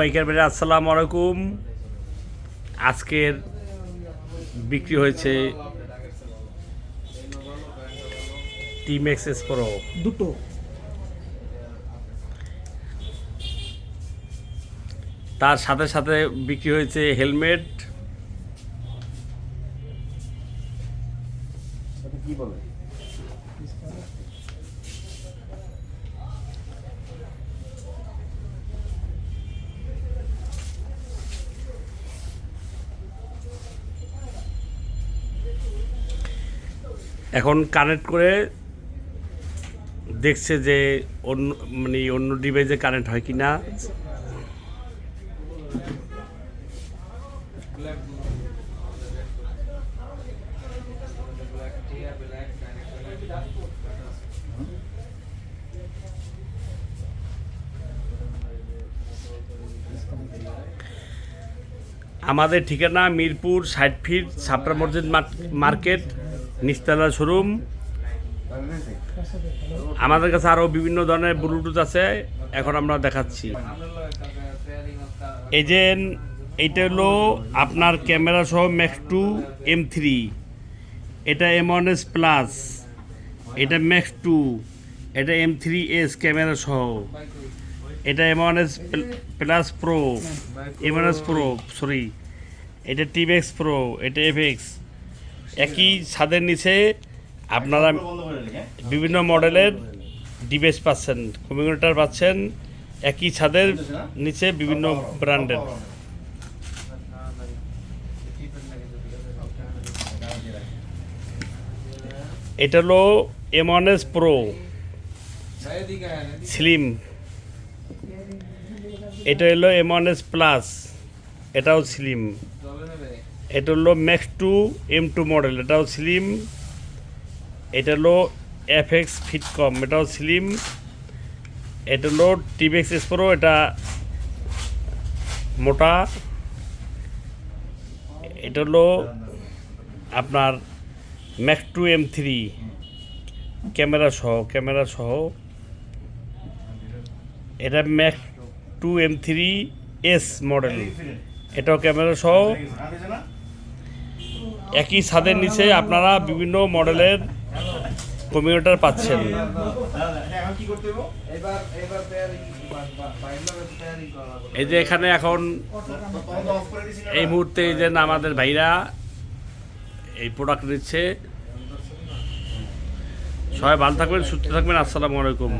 Biker ভাইরা আসসালামু আলাইকুম। আজকের বিক্রি হয়েছে টিম এক্সেস প্রো দুটো। তার সাথে সাথে বিক্রি হয়েছে হেলমেট। কি বলে? এখন কানেক্ট করে দেখছে যে অন্য মানে অন্য ডিভাইসে কানেক্ট হয় কি না আমাদের ঠিকানা মিরপুর ষাট ফিট ছাপড়া মসজিদ মার- মার্কেট। নিস্তালা শোরুম। আমাদের কাছে আরও বিভিন্ন ধরনের ব্লুটুথ আছে, এখন আমরা দেখাচ্ছি। যে এইটা হলো আপনার ক্যামেরা সহ ম্যাক্স টু এম থ্রি এটা এম ওয়ান এস প্লাস এটা ম্যাক্স টু এটা এম থ্রি এস ক্যামেরা সহ। এটা M one S plus pro M one S pro sorry এটা টিভেক্স প্রো এটা এফএক্স একই ছাদের নিচে আপনারা বিভিন্ন মডেলের ডিভাইস পাচ্ছেন কম্পিউটার পাচ্ছেন, একই ছাদের নিচে বিভিন্ন ব্র্যান্ডের। এটা হলো M one S pro slim এটা হলো এম ওয়ান এস প্লাস এটাও স্লিম এটা হলো Max two M two model এটাও স্লিম এটা হলো এফ এক্স ফিট কম এটাও স্লিম এটা হলো টিভেক্স এক্সপ্রো এটা মোটা। এটা হলো আপনার Max two M three camera সহ ক্যামেরা সহ। এটা Max two M three S model এটাও ক্যামেরা সহ। একই ছাদের নিচে আপনারা বিভিন্ন মডেলের কম্পিউটার পাচ্ছেন। এই যে এখানে এখন এই মুহূর্তে এই যে আমাদের ভাইরা এই প্রোডাক্ট নিচ্ছে। সবাই ভালো থাকবেন, সুস্থ থাকবেন, আসসালামু আলাইকুম।